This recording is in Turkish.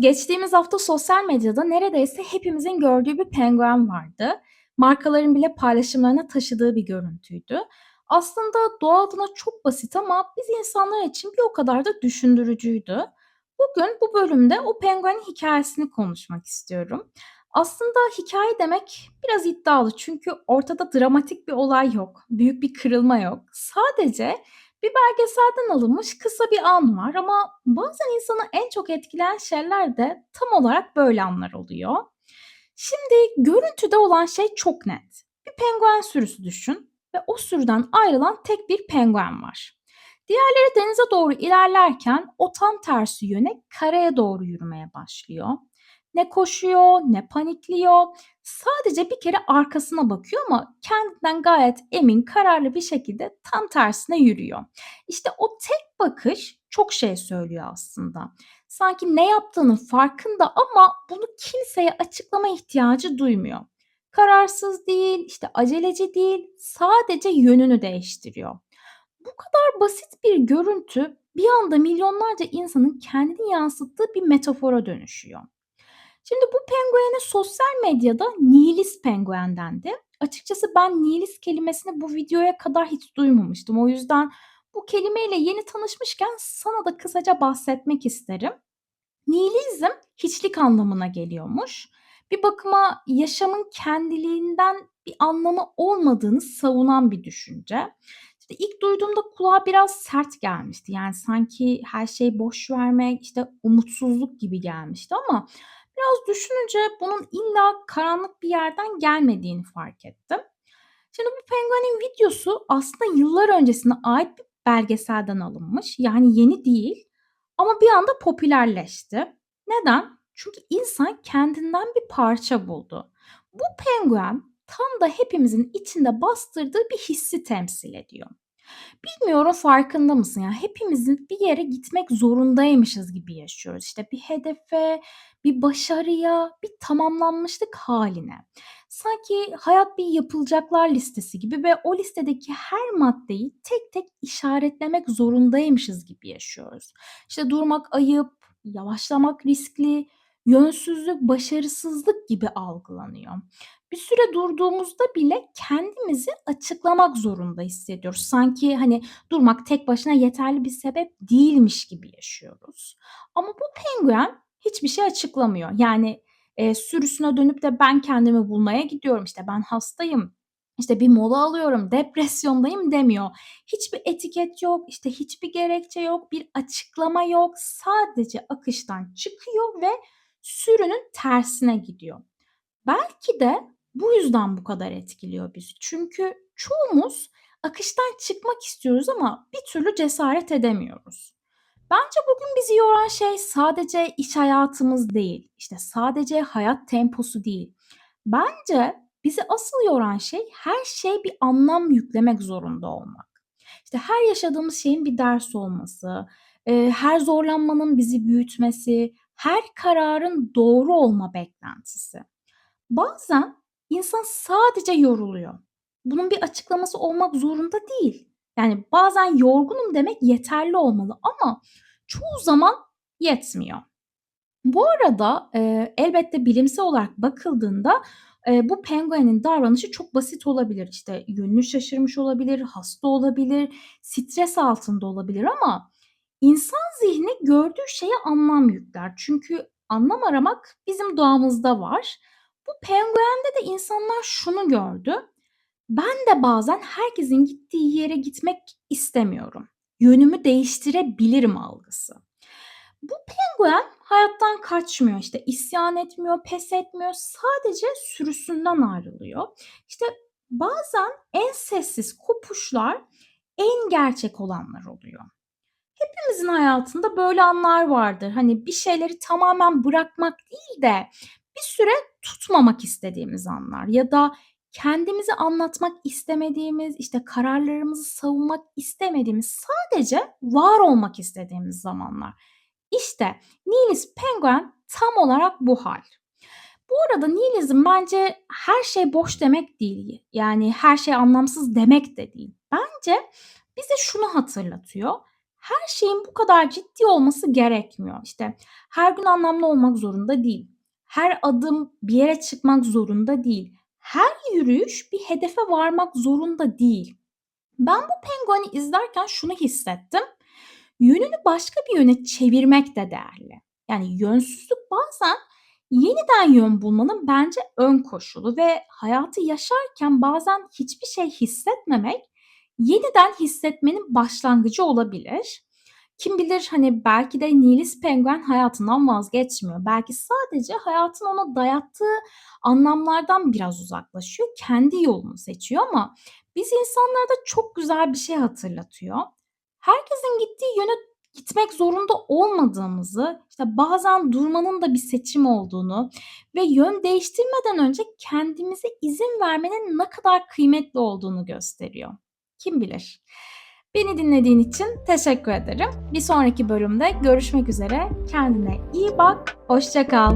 Geçtiğimiz hafta sosyal medyada neredeyse hepimizin gördüğü bir penguen vardı. Markaların bile paylaşımlarına taşıdığı bir görüntüydü. Aslında doğa adına çok basit ama biz insanlar için bir o kadar da düşündürücüydü. Bugün bu bölümde o penguenin hikayesini konuşmak istiyorum. Aslında hikaye demek biraz iddialı çünkü ortada dramatik bir olay yok, büyük bir kırılma yok. Sadece bir belgeselden alınmış kısa bir an var ama bazen insanı en çok etkileyen şeyler de tam olarak böyle anlar oluyor. Şimdi görüntüde olan şey çok net. Bir penguen sürüsü düşün ve o sürüden ayrılan tek bir penguen var. Diğerleri denize doğru ilerlerken o tam tersi yöne karaya doğru yürümeye başlıyor. Ne koşuyor, ne panikliyor. Sadece bir kere arkasına bakıyor ama kendinden gayet emin, kararlı bir şekilde tam tersine yürüyor. İşte o tek bakış çok şey söylüyor aslında. Sanki ne yaptığının farkında ama bunu kimseye açıklama ihtiyacı duymuyor. Kararsız değil, işte aceleci değil, sadece yönünü değiştiriyor. Bu kadar basit bir görüntü bir anda milyonlarca insanın kendini yansıttığı bir metafora dönüşüyor. Şimdi bu penguene sosyal medyada nihilist penguen dendi. Açıkçası ben nihilist kelimesini bu videoya kadar hiç duymamıştım. O yüzden bu kelimeyle yeni tanışmışken sana da kısaca bahsetmek isterim. Nihilizm hiçlik anlamına geliyormuş. Bir bakıma yaşamın kendiliğinden bir anlamı olmadığını savunan bir düşünce. İşte ilk duyduğumda kulağa biraz sert gelmişti. Yani sanki her şey boş vermek, işte umutsuzluk gibi gelmişti ama Biraz düşününce bunun illa karanlık bir yerden gelmediğini fark ettim. Şimdi bu penguenin videosu aslında yıllar öncesine ait bir belgeselden alınmış. Yani yeni değil ama bir anda popülerleşti. Neden? Çünkü insan kendinden bir parça buldu. Bu penguen tam da hepimizin içinde bastırdığı bir hissi temsil ediyor. Bilmiyorum farkında mısın ya? Hepimizin bir yere gitmek zorundaymışız gibi yaşıyoruz. İşte bir hedefe, bir başarıya, bir tamamlanmışlık haline. Sanki hayat bir yapılacaklar listesi gibi ve o listedeki her maddeyi tek tek işaretlemek zorundaymışız gibi yaşıyoruz. İşte durmak ayıp, yavaşlamak riskli, yönsüzlük, başarısızlık gibi algılanıyor bir süre durduğumuzda bile kendimizi açıklamak zorunda hissediyoruz. Sanki hani durmak tek başına yeterli bir sebep değilmiş gibi yaşıyoruz. Ama bu penguen hiçbir şey açıklamıyor. Yani e, sürüsüne dönüp de ben kendimi bulmaya gidiyorum. İşte ben hastayım. İşte bir mola alıyorum, depresyondayım demiyor. Hiçbir etiket yok, işte hiçbir gerekçe yok, bir açıklama yok. Sadece akıştan çıkıyor ve sürünün tersine gidiyor. Belki de bu yüzden bu kadar etkiliyor bizi. Çünkü çoğumuz akıştan çıkmak istiyoruz ama bir türlü cesaret edemiyoruz. Bence bugün bizi yoran şey sadece iş hayatımız değil, işte sadece hayat temposu değil. Bence bizi asıl yoran şey her şey bir anlam yüklemek zorunda olmak. İşte her yaşadığımız şeyin bir ders olması, her zorlanmanın bizi büyütmesi, her kararın doğru olma beklentisi. Bazen İnsan sadece yoruluyor. Bunun bir açıklaması olmak zorunda değil. Yani bazen yorgunum demek yeterli olmalı ama çoğu zaman yetmiyor. Bu arada e, elbette bilimsel olarak bakıldığında e, bu penguenin davranışı çok basit olabilir. İşte yönünü şaşırmış olabilir, hasta olabilir, stres altında olabilir ama insan zihni gördüğü şeye anlam yükler. Çünkü anlam aramak bizim doğamızda var bu penguende de insanlar şunu gördü. Ben de bazen herkesin gittiği yere gitmek istemiyorum. Yönümü değiştirebilirim algısı. Bu penguen hayattan kaçmıyor işte isyan etmiyor, pes etmiyor. Sadece sürüsünden ayrılıyor. İşte bazen en sessiz kopuşlar en gerçek olanlar oluyor. Hepimizin hayatında böyle anlar vardır. Hani bir şeyleri tamamen bırakmak değil de bir süre tutmamak istediğimiz anlar ya da kendimizi anlatmak istemediğimiz, işte kararlarımızı savunmak istemediğimiz, sadece var olmak istediğimiz zamanlar. İşte nihilist penguen tam olarak bu hal. Bu arada nihilizm bence her şey boş demek değil. Yani her şey anlamsız demek de değil. Bence bize şunu hatırlatıyor. Her şeyin bu kadar ciddi olması gerekmiyor. İşte her gün anlamlı olmak zorunda değil. Her adım bir yere çıkmak zorunda değil. Her yürüyüş bir hedefe varmak zorunda değil. Ben bu pengueni izlerken şunu hissettim. Yönünü başka bir yöne çevirmek de değerli. Yani yönsüzlük bazen yeniden yön bulmanın bence ön koşulu ve hayatı yaşarken bazen hiçbir şey hissetmemek yeniden hissetmenin başlangıcı olabilir. Kim bilir hani belki de Nilis penguen hayatından vazgeçmiyor. Belki sadece hayatın ona dayattığı anlamlardan biraz uzaklaşıyor. Kendi yolunu seçiyor ama biz insanlarda çok güzel bir şey hatırlatıyor. Herkesin gittiği yöne gitmek zorunda olmadığımızı, işte bazen durmanın da bir seçim olduğunu ve yön değiştirmeden önce kendimize izin vermenin ne kadar kıymetli olduğunu gösteriyor. Kim bilir? Beni dinlediğin için teşekkür ederim. Bir sonraki bölümde görüşmek üzere. Kendine iyi bak. Hoşça kal.